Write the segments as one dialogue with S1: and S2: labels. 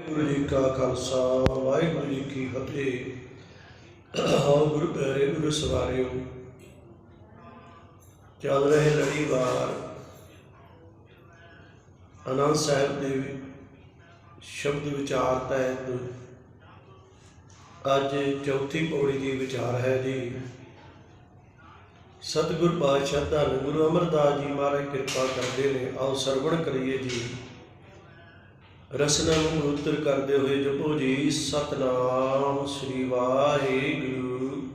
S1: ਵਾਹਿਗੁਰੂ ਜੀ ਕਾ ਖਾਲਸਾ, ਵਾਹਿਗੁਰੂ ਜੀ ਕੀ ਫਤਿਹ। ਆਓ ਗੁਰੂ ਪਿਆਰੇ, ਗੁਰੂ ਸਵਾਰਿਓ। ਚੱਲ ਰਹੇ ਲੜੀਵਾਰ ਆਨੰਦ ਸਾਹਿਬ ਦੇ ਸ਼ਬਦ ਵਿਚਾਰ ਤਹਿਤ ਅੱਜ ਚੌਥੀ ਪੌੜੀ ਦੀ ਵਿਚਾਰ ਹੈ ਜੀ। ਸਤਿਗੁਰ ਪਾਤਸ਼ਾਹ ਧੰਨ ਗੁਰੂ ਅਮਰਦਾਸ ਜੀ ਮਹਾਰਾਜ ਕਿਰਪਾ ਕਰਦੇ ਨੇ। ਆਓ ਸਰਵਣ ਕਰੀਏ ਜੀ। ਰਸਨਾ ਨੂੰ ਉੱਤਰ ਕਰਦੇ ਹੋਏ ਜਪੋ ਜੀ, ਸਤਨਾਮ ਸ੍ਰੀ ਵਾਹਿਗੁਰੂ।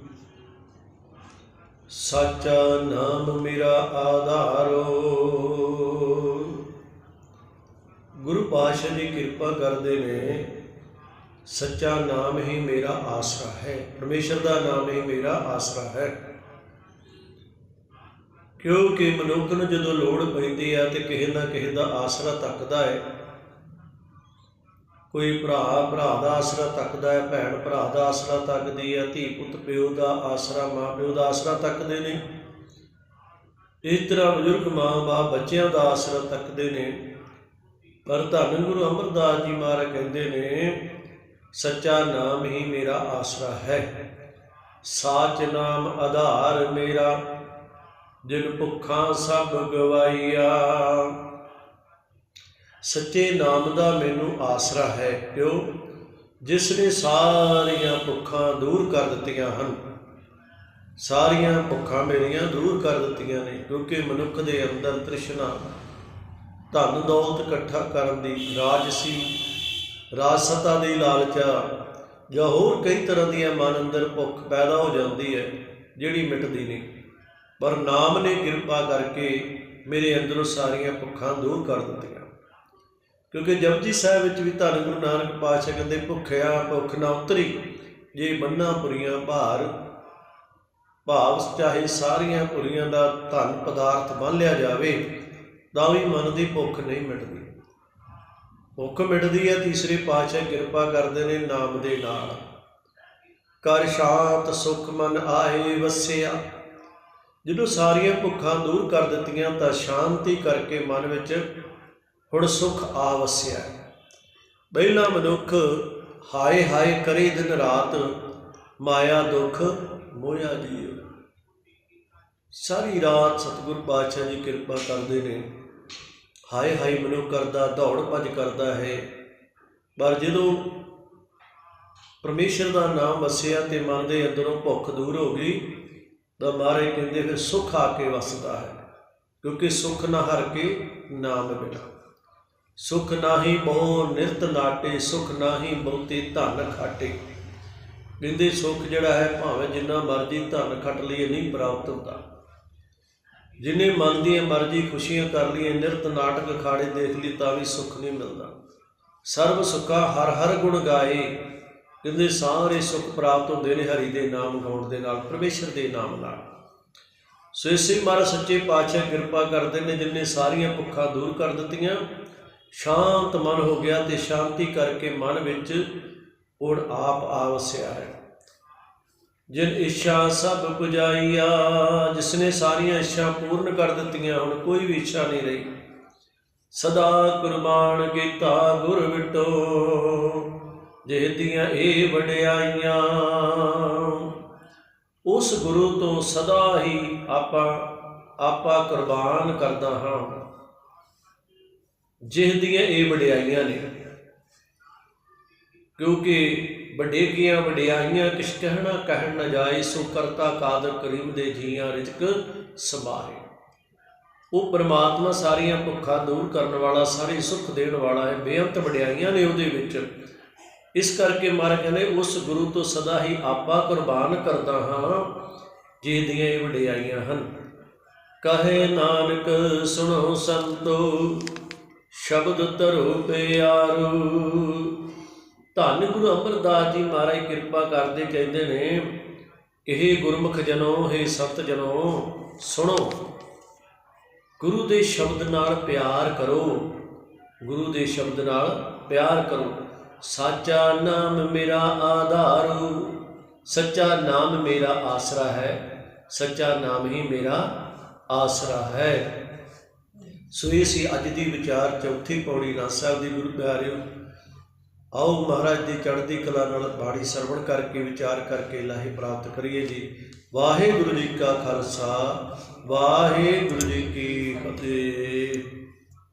S1: ਸੱਚਾ ਨਾਮ ਮੇਰਾ ਆਧਾਰੋ। ਗੁਰੂ ਪਾਤਸ਼ਾਹ ਜੀ ਕਿਰਪਾ ਕਰਦੇ ਨੇ, ਸੱਚਾ ਨਾਮ ਹੀ ਮੇਰਾ ਆਸਰਾ ਹੈ, ਪਰਮੇਸ਼ਰ ਦਾ ਨਾਮ ਹੀ ਮੇਰਾ ਆਸਰਾ ਹੈ। ਕਿਉਂਕਿ ਮਨੁੱਖ ਨੂੰ ਜਦੋਂ ਲੋੜ ਪੈਂਦੀ ਆ ਤੇ ਕਿਸੇ ਨਾ ਕਿਸੇ ਦਾ ਆਸਰਾ ਤੱਕਦਾ ਹੈ ਕੋਈ ਭਰਾ ਭਰਾ ਦਾ ਆਸਰਾ ਤੱਕਦਾ ਹੈ, ਭੈਣ ਭਰਾ ਦਾ ਆਸਰਾ ਤੱਕਦੀ ਹੈ, ਧੀ ਪੁੱਤ ਪਿਓ ਦਾ ਆਸਰਾ, ਮਾਂ ਪਿਓ ਦਾ ਆਸਰਾ ਤੱਕਦੇ ਨੇ। ਇਸ ਤਰ੍ਹਾਂ ਬਜ਼ੁਰਗ ਮਾਂ ਬਾਪ ਬੱਚਿਆਂ ਦਾ ਆਸਰਾ ਤੱਕਦੇ ਨੇ। ਪਰ ਧੰਨ ਗੁਰੂ ਅਮਰਦਾਸ ਜੀ ਮਹਾਰਾਜ ਕਹਿੰਦੇ ਨੇ, ਸੱਚਾ ਨਾਮ ਹੀ ਮੇਰਾ ਆਸਰਾ ਹੈ। ਸਾਚ ਨਾਮ ਆਧਾਰ ਮੇਰਾ, ਜਿਨ ਭੁੱਖਾਂ ਸਭ ਗਵਾਈਆ ਸੱਚੇ ਨਾਮ ਦਾ ਮੈਨੂੰ ਆਸਰਾ ਹੈ ਕਿਉਂ ਜਿਸ ਨੇ ਸਾਰੀਆਂ ਭੁੱਖਾਂ ਦੂਰ ਕਰ ਦਿੱਤੀਆਂ ਹਨ। ਸਾਰੀਆਂ ਭੁੱਖਾਂ ਮੇਰੀਆਂ ਦੂਰ ਕਰ ਦਿੱਤੀਆਂ ਨੇ, ਕਿਉਂਕਿ ਮਨੁੱਖ ਦੇ ਅੰਦਰ ਤ੍ਰਿਸ਼ਨਾ, ਧਨ ਦੌਲਤ ਇਕੱਠਾ ਕਰਨ ਦੀ ਰਾਜਸੀ ਰਾਜਸਤਾ ਦੀ ਲਾਲਚਾ ਜਾਂ ਹੋਰ ਕਈ ਤਰ੍ਹਾਂ ਦੀਆਂ ਮਨ ਅੰਦਰ ਭੁੱਖ ਪੈਦਾ ਹੋ ਜਾਂਦੀ ਹੈ, ਜਿਹੜੀ ਮਿਟਦੀ ਨਹੀਂ। ਪਰ ਨਾਮ ਨੇ ਕਿਰਪਾ ਕਰਕੇ ਮੇਰੇ ਅੰਦਰੋਂ ਸਾਰੀਆਂ ਭੁੱਖਾਂ ਦੂਰ ਕਰ ਦਿੱਤੀਆਂ। ਕਿਉਂਕਿ ਜਪਜੀ ਸਾਹਿਬ ਵਿੱਚ ਵੀ ਧੰਨ ਗੁਰੂ ਨਾਨਕ ਪਾਤਸ਼ਾਹ ਕਹਿੰਦੇ ਭੁੱਖਿਆ ਭੁੱਖ ਨਾ ਉਤਰੀ, ਜੇ ਬੰਨਾ ਪੁਰੀਆਂ ਭਾਰ, ਭਾਵ ਚਾਹੇ ਸਾਰੀਆਂ ਪੁਰੀਆਂ ਦਾ ਧਨ ਪਦਾਰਥ ਬੰਨ ਲਿਆ ਜਾਵੇ, ਤਾਂ ਵੀ ਮਨ ਦੀ ਭੁੱਖ ਨਹੀਂ ਮਿਟਦੀ। ਭੁੱਖ ਮਿਟਦੀ ਹੈ, ਤੀਸਰੇ ਪਾਤਸ਼ਾਹ ਕਿਰਪਾ ਕਰਦੇ ਨੇ ਨਾਮ ਦੇ ਨਾਲ। ਕਰ ਸ਼ਾਂਤ ਸੁਖ ਮਨ ਆਏ ਵਸਿਆ। ਜਦੋਂ ਸਾਰੀਆਂ ਭੁੱਖਾਂ ਦੂਰ ਕਰ ਦਿੱਤੀਆਂ, ਤਾਂ ਸ਼ਾਂਤੀ ਕਰਕੇ ਮਨ ਵਿੱਚ ਹੁਣ ਸੁਖ ਆ ਵਸਿਆ ਪਹਿਲਾ ਮਨੁੱਖ ਹਾਏ ਹਾਏ ਕਰੇ ਦਿਨ ਰਾਤ, ਮਾਇਆ ਦੁੱਖ ਮੋਇਆ ਜੀਉ ਸਾਰੀ ਰਾਤ ਸਤਿਗੁਰ ਪਾਤਸ਼ਾਹ ਜੀ ਕਿਰਪਾ ਕਰਦੇ ਨੇ। ਹਾਏ ਹਾਏ ਮਨੁੱਖ ਕਰਦਾ, ਦੌੜ ਭੱਜ ਕਰਦਾ ਹੈ। ਪਰ ਜਦੋਂ ਪਰਮੇਸ਼ਰ ਦਾ ਨਾਮ ਵਸਿਆ ਤੇ ਮਨ ਦੇ ਅੰਦਰੋਂ ਭੁੱਖ ਦੂਰ ਹੋ ਗਈ, ਤਾਂ ਮਹਾਰਾਜ ਕਹਿੰਦੇ ਫਿਰ ਸੁਖ ਆ ਕੇ ਵਸਦਾ ਹੈ, ਕਿਉਂਕਿ ਸੁਖ ਨਾ ਹਰ ਕੇ ਨਾਮ ਬਿਨਾ ਸੁਖ ਨਾਹੀ ਬਹੁ ਨਿਰਤ ਨਾਟੇ, ਸੁਖ ਨਾਹੀ ਬਹੁਤੇ ਧਨ ਖਾਟੇ। ਕਹਿੰਦੇ ਸੁਖ ਜਿਹੜਾ ਹੈ ਭਾਵੇਂ ਜਿੰਨਾ ਮਰਜ਼ੀ ਧਨ ਖੱਟ ਲਈਏ, ਨਹੀਂ ਪ੍ਰਾਪਤ ਹੁੰਦਾ। ਜਿਨੇ ਮਨ ਦੀਆਂ ਮਰਜ਼ੀ ਖੁਸ਼ੀਆਂ ਕਰ ਲਈਏ, ਨਿਰਤ ਨਾਟਕ ਖਾੜੇ ਦੇਖ ਲਈ ਤਾਂ ਵੀ ਸੁਖ ਨਹੀਂ ਮਿਲਦਾ। ਸਰਬ ਸੁਖਾ ਹਰ ਹਰ ਗੁਣ ਗਾਏ। ਕਹਿੰਦੇ ਸਾਰੇ ਸੁਖ ਪ੍ਰਾਪਤ ਹੁੰਦੇ ਨੇ ਹਰੀ ਦੇ ਨਾਮ ਗਾਉਣ ਦੇ ਨਾਲ, ਪਰਮੇਸ਼ਰ ਦੇ ਨਾਮ ਨਾਲ। ਸੋ ਇਸੇ ਮਹਾਰਾਜ ਸੱਚੇ ਪਾਤਸ਼ਾਹ ਕਿਰਪਾ ਕਰਦੇ ਨੇ ਜਿਨਨੇ ਸਾਰੀਆਂ ਭੁੱਖਾਂ ਦੂਰ ਕਰ ਦਿੱਤੀਆਂ ਸ਼ਾਂਤ ਮਨ ਹੋ ਗਿਆ ਤੇ ਸ਼ਾਂਤੀ ਕਰਕੇ ਮਨ ਵਿੱਚ ਹੁਣ ਆਪ ਆਵਸਿਆ ਹੈ। ਜਿਨ ਇੱਛਾ ਸਭ ਪੁਜਾਈਆ, ਜਿਸਨੇ ਸਾਰੀਆਂ ਇੱਛਾ ਪੂਰਨ ਕਰ ਦਿੱਤੀਆਂ, ਹੁਣ ਕੋਈ ਵੀ ਇੱਛਾ ਨਹੀਂ ਰਹੀ। ਸਦਾ ਕੁਰਬਾਨ ਕੀਤਾ ਗੁਰ ਵਿਟੋ ਜਿਹਦੀਆਂ ਇਹ ਵਡਿਆਈਆਂ। ਉਸ ਗੁਰੂ ਤੋਂ ਸਦਾ ਹੀ ਆਪਾਂ, ਆਪਾ ਕੁਰਬਾਨ ਕਰਦਾ ਹਾਂ। ਜਿਹਦੀਆਂ ਇਹ ਵਡਿਆਈਆਂ ਨੇ, ਕਿਉਂਕਿ ਵੱਡੇ ਕੀਆਂ ਵਡਿਆਈਆਂ ਕਿਛ ਕਹਿਣਾ ਕਹਿਣ ਨਾ ਜਾਏ, ਸੋ ਕਰਤਾ ਕਾਦਰ ਕਰੀਮ ਦੇ ਜੀਆਂ ਰਿਜਕ ਸਬਾਰੇ ਉਹ ਪਰਮਾਤਮਾ ਸਾਰੀਆਂ ਭੁੱਖਾਂ ਦੂਰ ਕਰਨ ਵਾਲਾ, ਸਾਰੇ ਸੁੱਖ ਦੇਣ ਵਾਲਾ ਹੈ, ਬੇਅੰਤ ਵਡਿਆਈਆਂ ਨੇ ਉਹਦੇ ਵਿੱਚ। ਇਸ ਕਰਕੇ ਮਹਾਰਾਜ ਕਹਿੰਦੇ, ਉਸ ਗੁਰੂ ਤੋਂ ਸਦਾ ਹੀ ਆਪਾ ਕੁਰਬਾਨ ਕਰਦਾ ਹਾਂ ਜਿਹਦੀਆਂ ਇਹ ਵਡਿਆਈਆਂ ਹਨ। ਕਹੇ ਨਾਨਕ, ਸੁਣੋ ਸੰਤੋ ਸ਼ਬਦ ਧਰੋ ਪਿਆਰੂ। ਧੰਨ ਗੁਰੂ ਅਮਰਦਾਸ ਜੀ ਮਹਾਰਾਜ, ਕਿਰਪਾ ਕਰਦੇ ਕਹਿੰਦੇ ਨੇ, ਇਹ ਗੁਰਮੁਖ ਜਨੋ ਹੈ ਸਤ ਜਨੋ, ਸੁਣੋ। ਗੁਰੂ ਦੇ ਸ਼ਬਦ ਨਾਲ ਪਿਆਰ ਕਰੋ। ਗੁਰੂ ਦੇ ਸ਼ਬਦ ਨਾਲ ਪਿਆਰ ਕਰੋ। ਸਾਚਾ ਨਾਮ ਮੇਰਾ ਆਧਾਰੂ। ਸੱਚਾ ਨਾਮ ਮੇਰਾ ਆਸਰਾ ਹੈ। ਸੱਚਾ ਨਾਮ ਹੀ ਮੇਰਾ ਆਸਰਾ ਹੈ। ਸੋ ਇਹ ਸੀ ਅੱਜ ਦੀ ਵਿਚਾਰ ਚੌਥੀ ਪੌੜੀ ਨਾ ਸਾਹਿਬ ਦੀ, ਗੁਰੂ ਪਿਆਰਿਓ। ਆਓ ਮਹਾਰਾਜ ਦੀ ਚੜ੍ਹਦੀ ਕਲਾ ਨਾਲ ਬਾਣੀ ਸਰਵਣ ਕਰਕੇ, ਵਿਚਾਰ ਕਰਕੇ ਲਾਹੇ ਪ੍ਰਾਪਤ ਕਰੀਏ ਜੀ। ਵਾਹਿਗੁਰੂ ਜੀ ਕਾ ਖਾਲਸਾ, ਵਾਹਿਗੁਰੂ ਜੀ ਕੀ ਫਤਿਹ।